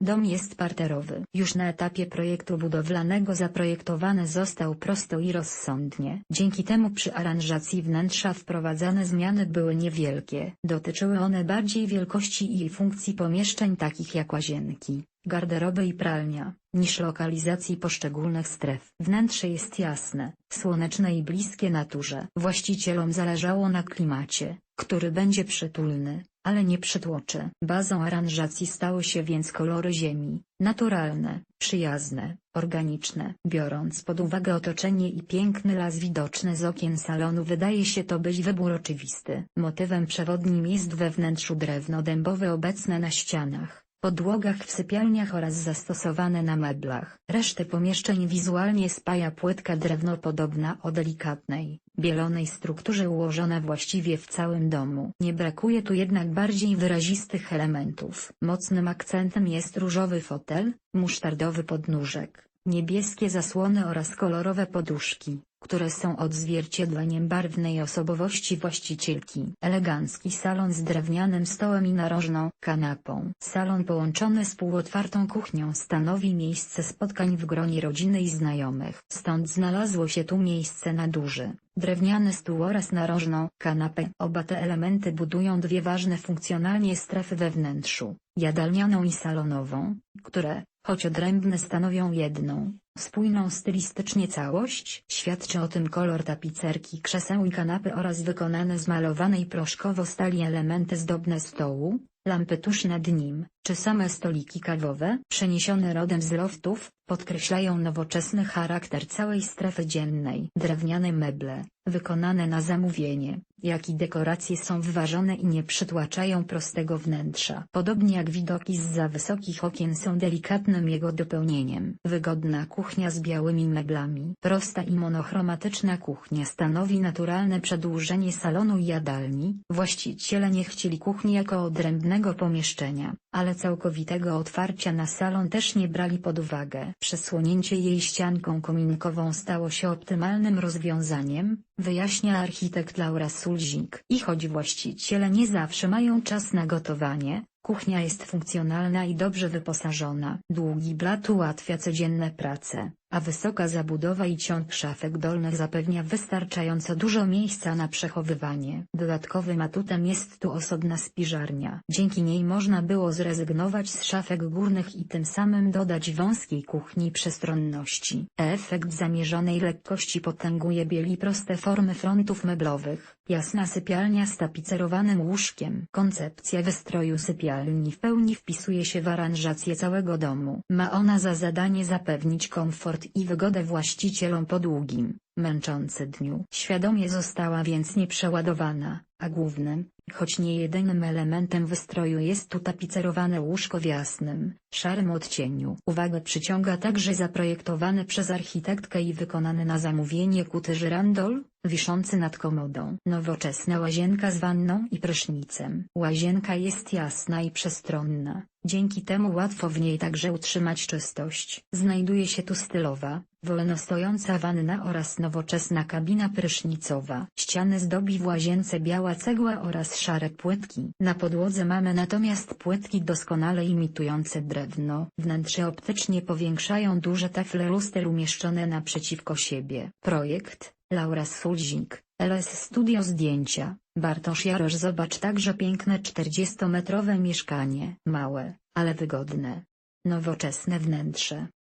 Dom jest parterowy. Już na etapie projektu budowlanego zaprojektowany został prosto i rozsądnie. Dzięki temu przy aranżacji wnętrza wprowadzane zmiany były niewielkie. Dotyczyły one bardziej wielkości i funkcji pomieszczeń takich jak łazienki, garderoby i pralnia, niż lokalizacji poszczególnych stref. Wnętrze jest jasne, słoneczne i bliskie naturze. Właścicielom zależało na klimacie, który będzie przytulny, ale nie przytłoczy. Bazą aranżacji stały się więc kolory ziemi, naturalne, przyjazne, organiczne. Biorąc pod uwagę otoczenie i piękny las widoczny z okien salonu wydaje się to być wybór oczywisty. Motywem przewodnim jest we wnętrzu drewno dębowe obecne na ścianach podłogach w sypialniach oraz zastosowane na meblach. Resztę pomieszczeń wizualnie spaja płytka drewno podobna o delikatnej, bielonej strukturze ułożona właściwie w całym domu. Nie brakuje tu jednak bardziej wyrazistych elementów. Mocnym akcentem jest różowy fotel, musztardowy podnóżek, niebieskie zasłony oraz kolorowe poduszki które są odzwierciedleniem barwnej osobowości właścicielki. Elegancki salon z drewnianym stołem i narożną kanapą. Salon połączony z półotwartą kuchnią stanowi miejsce spotkań w gronie rodziny i znajomych. Stąd znalazło się tu miejsce na duży, drewniany stół oraz narożną kanapę. Oba te elementy budują dwie ważne funkcjonalnie strefy we wnętrzu, jadalnianą i salonową, które, choć odrębne stanowią jedną, spójną stylistycznie całość. Świadczy o tym kolor tapicerki krzeseł i kanapy oraz wykonane z malowanej proszkowo stali elementy zdobne stołu, lampy tuż nad nim, czy same stoliki kawowe, przeniesione rodem z loftów, podkreślają nowoczesny charakter całej strefy dziennej. Drewniane meble, wykonane na zamówienie, jak i dekoracje są wyważone i nie przytłaczają prostego wnętrza. Podobnie jak widoki z wysokich okien są delikatnym jego dopełnieniem. Wygodna kuchnia z białymi meblami. Prosta i monochromatyczna kuchnia stanowi naturalne przedłużenie salonu i jadalni. Właściciele nie chcieli kuchni jako odrębnego pomieszczenia, ale całkowitego otwarcia na salon też nie brali pod uwagę. Przesłonięcie jej ścianką kominkową stało się optymalnym rozwiązaniem, wyjaśnia architekt Laura Sulzik. I choć właściciele nie zawsze mają czas na gotowanie, kuchnia jest funkcjonalna i dobrze wyposażona. Długi blat ułatwia codzienne prace, a wysoka zabudowa i ciąg szafek dolnych zapewnia wystarczająco dużo miejsca na przechowywanie. Dodatkowym atutem jest tu osobna spiżarnia. Dzięki niej można było zrezygnować z szafek górnych i tym samym dodać wąskiej kuchni przestronności. Efekt zamierzonej lekkości potęguje bieli proste formy frontów meblowych. Jasna sypialnia z tapicerowanym łóżkiem. Koncepcja wystroju sypialni w pełni wpisuje się w aranżację całego domu. Ma ona za zadanie zapewnić komfort i wygodę właścicielom po długim, męczący dniu. Świadomie została więc nieprzeładowana, a głównym, choć nie jedynym elementem wystroju jest tu tapicerowane łóżko w jasnym, szarym odcieniu. Uwagę przyciąga także zaprojektowany przez architektkę i wykonany na zamówienie kuty żyrandol, wiszący nad komodą. Nowoczesna łazienka z wanną i prysznicem. Łazienka jest jasna i przestronna, dzięki temu łatwo w niej także utrzymać czystość. Znajduje się tu stylowa, wolno stojąca wanna oraz nowoczesna kabina prysznicowa. Ściany zdobi w łazience biała cegła oraz szare płytki. Na podłodze mamy natomiast płytki doskonale imitujące drewno. Wnętrze optycznie powiększają duże tafle luster umieszczone naprzeciwko siebie. Projekt, Laura Sulzik, LS Studio Zdjęcia, Bartosz Jarosz Zobacz także piękne 40-metrowe mieszkanie. Małe, ale wygodne. Nowoczesne wnętrze.